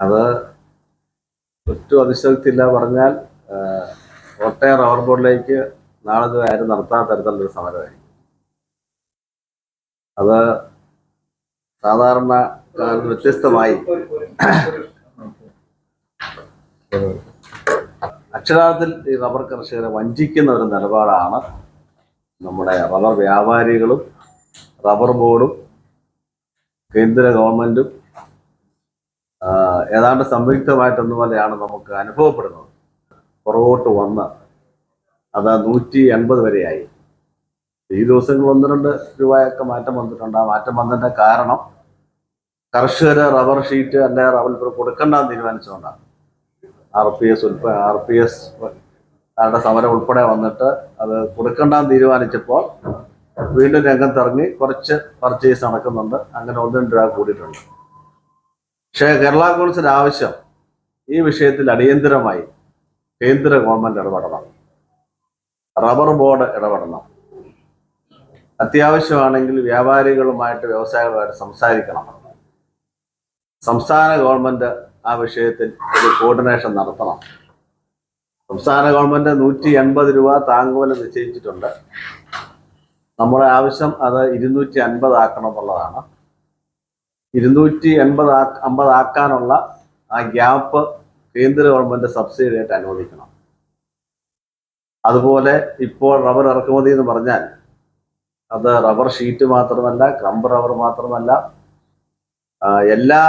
അത് ഒട്ടും അതിശക്തിയില്ല പറഞ്ഞാൽ കോട്ടയം റബ്ബർ ബോർഡിലേക്ക് നാളെ ഇത് ആരും നടത്താത്ത തരത്തിലുള്ളൊരു സമരമായിരിക്കും. അത് സാധാരണ വ്യത്യസ്തമായി അക്ഷരാർത്ഥത്തിൽ ഈ റബ്ബർ കർഷകരെ വഞ്ചിക്കുന്ന ഒരു നിലപാടാണ് നമ്മുടെ റബ്ബർ വ്യാപാരികളും റബ്ബർ ബോർഡും കേന്ദ്ര ഗവൺമെന്റും ഏതാണ്ട് സംയുക്തമായിട്ടൊന്നുപോലെയാണ് നമുക്ക് അനുഭവപ്പെടുന്നത്. പുറകോട്ട് വന്ന് അത് നൂറ്റി എൺപത് വരെയായി. ഈ ദിവസങ്ങൾ ഒന്ന് രണ്ട് രൂപയൊക്കെ മാറ്റം വന്നിട്ടുണ്ട്. ആ മാറ്റം വന്നതിന്റെ കാരണം കർഷകർ റബ്ബർ ഷീറ്റ് അല്ലെ റബ്ബർ പേപ്പർ കൊടുക്കണ്ടെന്ന് തീരുമാനിച്ചുകൊണ്ടാണ് ആർ പി എസ് ഉൾപ്പെ ആർ പി എസ് സമരം ഉൾപ്പെടെ വന്നിട്ട് അത് കൊടുക്കണ്ടെന്ന് തീരുമാനിച്ചപ്പോൾ വീണ്ടും രംഗത്തിറങ്ങി കുറച്ച് പർച്ചേസ് നടക്കുന്നുണ്ട്. അങ്ങനെ ഒന്ന് രണ്ട് രൂപ കൂടിയിട്ടുണ്ട്. പക്ഷേ കേരള കോൺഗ്രസിന്റെ ആവശ്യം ഈ വിഷയത്തിൽ അടിയന്തരമായി കേന്ദ്ര ഗവൺമെന്റ് ഇടപെടണം. റബ്ബർ ബോർഡ് ഇടപെടണം. അത്യാവശ്യമാണെങ്കിൽ വ്യാപാരികളുമായിട്ട് വ്യവസായികളുമായിട്ട് സംസാരിക്കണം. സംസ്ഥാന ഗവൺമെന്റ് ആ വിഷയത്തിൽ ഒരു കോർഡിനേഷൻ നടത്തണം. സംസ്ഥാന ഗവൺമെന്റ് നൂറ്റി എൺപത് രൂപ താങ്ങുവില നിശ്ചയിച്ചിട്ടുണ്ട്. നമ്മുടെ ആവശ്യം അത് ഇരുന്നൂറ്റി അൻപത് ആക്കണം എന്നുള്ളതാണ്. ഇരുന്നൂറ്റി എൺപത് അമ്പത് ആക്കാനുള്ള ആ ഗ്യാപ്പ് കേന്ദ്ര ഗവൺമെന്റ് സബ്സിഡി ആയിട്ട് അനുവദിക്കണം. അതുപോലെ ഇപ്പോൾ റബ്ബർ ഇറക്കുമതി എന്ന് പറഞ്ഞാൽ അത് റബ്ബർ ഷീറ്റ് മാത്രമല്ല ക്രംബ് റബ്ബർ മാത്രമല്ല എല്ലാ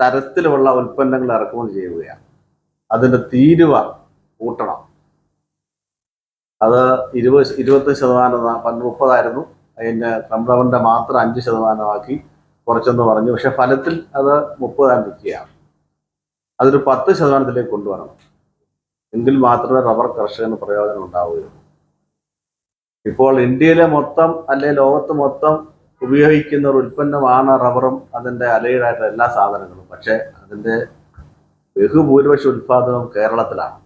തരത്തിലുമുള്ള ഉൽപ്പന്നങ്ങൾ ഇറക്കുമതി ചെയ്യുകയാണ്. അതിന്റെ തീരുവ കൂട്ടണം. അത് ഇരുപത് ഇരുപത്തി ശതമാനം പണ്ട് മുപ്പതായിരുന്നു. അതിന്റെ സംരംഭന്റെ മാത്രം അഞ്ച് ശതമാനമാക്കി കുറച്ചെന്ന് പറഞ്ഞു. പക്ഷെ ഫലത്തിൽ അത് മുപ്പതാം നിൽക്കുകയാണ് അതൊരു പത്ത് ശതമാനത്തിലേക്ക് കൊണ്ടുവരണം. എങ്കിൽ മാത്രമേ റബ്ബർ കർഷകന് പ്രയോജനം ഉണ്ടാവുകയുള്ളൂ. ഇപ്പോൾ ഇന്ത്യയിലെ മൊത്തം അല്ലെ ലോകത്ത് മൊത്തം ഉപയോഗിക്കുന്ന ഒരു ഉൽപ്പന്നമാണ് റബ്ബറും അതിന്റെ അലൈഡായിട്ടുള്ള എല്ലാ സാധനങ്ങളും. പക്ഷേ അതിന്റെ ബഹുഭൂരിപക്ഷ ഉൽപാദനവും കേരളത്തിലാണ്.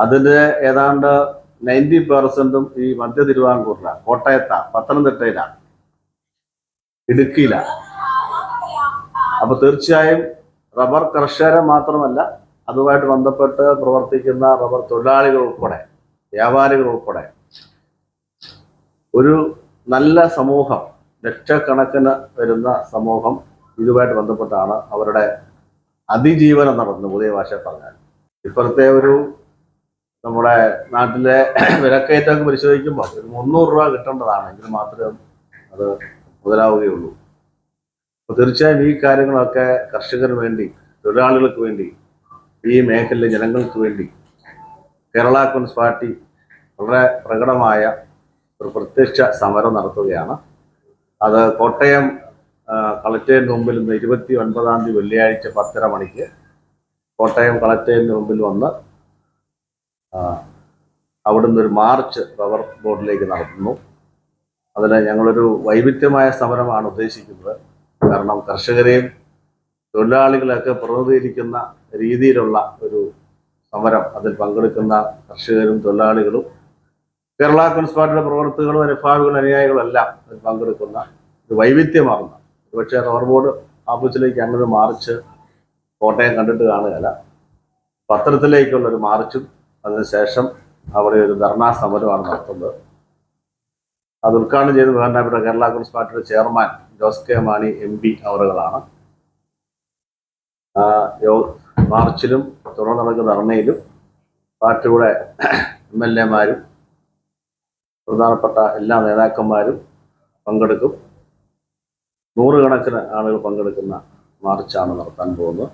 അതിന്റെ ഏതാണ്ട് നയന്റി പെർസെന്റും ഈ മധ്യ തിരുവിതാംകൂറിലാണ് കോട്ടയത്താണ് പത്തനംതിട്ടയിലാണ് ഇടുക്കിയിലാണ് അപ്പോൾ തീർച്ചയായും റബ്ബർ കർഷകരെ മാത്രമല്ല അതുമായിട്ട് ബന്ധപ്പെട്ട് പ്രവർത്തിക്കുന്ന റബ്ബർ തൊഴിലാളികൾ ഉൾപ്പെടെ വ്യാപാരികൾ ഉൾപ്പെടെ ഒരു നല്ല സമൂഹം ലക്ഷക്കണക്കിന് വരുന്ന സമൂഹം ഇതുമായിട്ട് ബന്ധപ്പെട്ടാണ് അവരുടെ അതിജീവനം നടന്നത് പുതിയ ഭാഷ പറഞ്ഞാൽ. ഇപ്പോഴത്തെ ഒരു നമ്മുടെ നാട്ടിലെ വിലക്കയറ്റമൊക്കെ പരിശോധിക്കുമ്പോൾ ഒരു മുന്നൂറ് രൂപ കിട്ടേണ്ടതാണ്. എങ്കിൽ മാത്രമേ അത് മുതലാവുകയുള്ളൂ. അപ്പോൾ തീർച്ചയായും ഈ കാര്യങ്ങളൊക്കെ കർഷകന് വേണ്ടി തൊഴിലാളികൾക്ക് വേണ്ടി ഈ മേഖലയിലെ ജനങ്ങൾക്ക് വേണ്ടി കേരള കോൺഗ്രസ് പാർട്ടി വളരെ പ്രകടമായ ഒരു പ്രത്യക്ഷ സമരം നടത്തുകയാണ്. അത് കോട്ടയം കളക്ടറേറ്റിന് മുമ്പിൽ ഇന്ന് ഇരുപത്തി ഒൻപതാം തീയതി വെള്ളിയാഴ്ച പത്തര മണിക്ക് കോട്ടയം കളക്ടറേറ്റിന് മുമ്പിൽ വന്ന് അവിടുന്ന് ഒരു മാർച്ച് റബ്ബർ ബോർഡിലേക്ക് നടത്തുന്നു. അതിൽ ഞങ്ങളൊരു വൈവിധ്യമായ സമരമാണ് ഉദ്ദേശിക്കുന്നത്. കാരണം കർഷകരെയും തൊഴിലാളികളെയൊക്കെ പ്രതിനിധീകരിക്കുന്ന രീതിയിലുള്ള ഒരു സമരം അതിൽ പങ്കെടുക്കുന്ന കർഷകരും തൊഴിലാളികളും കേരള കോൺഗ്രസ് പാർട്ടിയുടെ പ്രവർത്തകരും അനുഭാവികളും അനുയായികളും എല്ലാം അതിൽ പങ്കെടുക്കുന്ന ഒരു വൈവിധ്യമാർന്ന ഒരുപക്ഷെ റബ്ബർ ബോർഡ് ആഫീസിലേക്ക് അങ്ങനെ മാർച്ച് കോട്ടയം കണ്ടിട്ട് കാണുകയല്ല. പത്രത്തിലേക്കുള്ള ഒരു മാർച്ചും അതിനുശേഷം അവിടെ ഒരു ധർണാ സമരമാണ് നടത്തുന്നത്. അത് ഉദ്ഘാടനം ചെയ്ത് ബഹുമാനപ്പെട്ട കേരള കോൺഗ്രസ് പാർട്ടിയുടെ chairman Jose K Mani M P അവറുകളാണ്. മാർച്ചിലും തുടർന്ന് നടക്കുന്ന ധർണയിലും പാർട്ടിയുടെ എം എൽ എമാരും പ്രധാനപ്പെട്ട എല്ലാ നേതാക്കന്മാരും പങ്കെടുക്കും. നൂറുകണക്കിന് ആളുകൾ പങ്കെടുക്കുന്ന മാർച്ചാണ് നടത്താൻ പോകുന്നത്.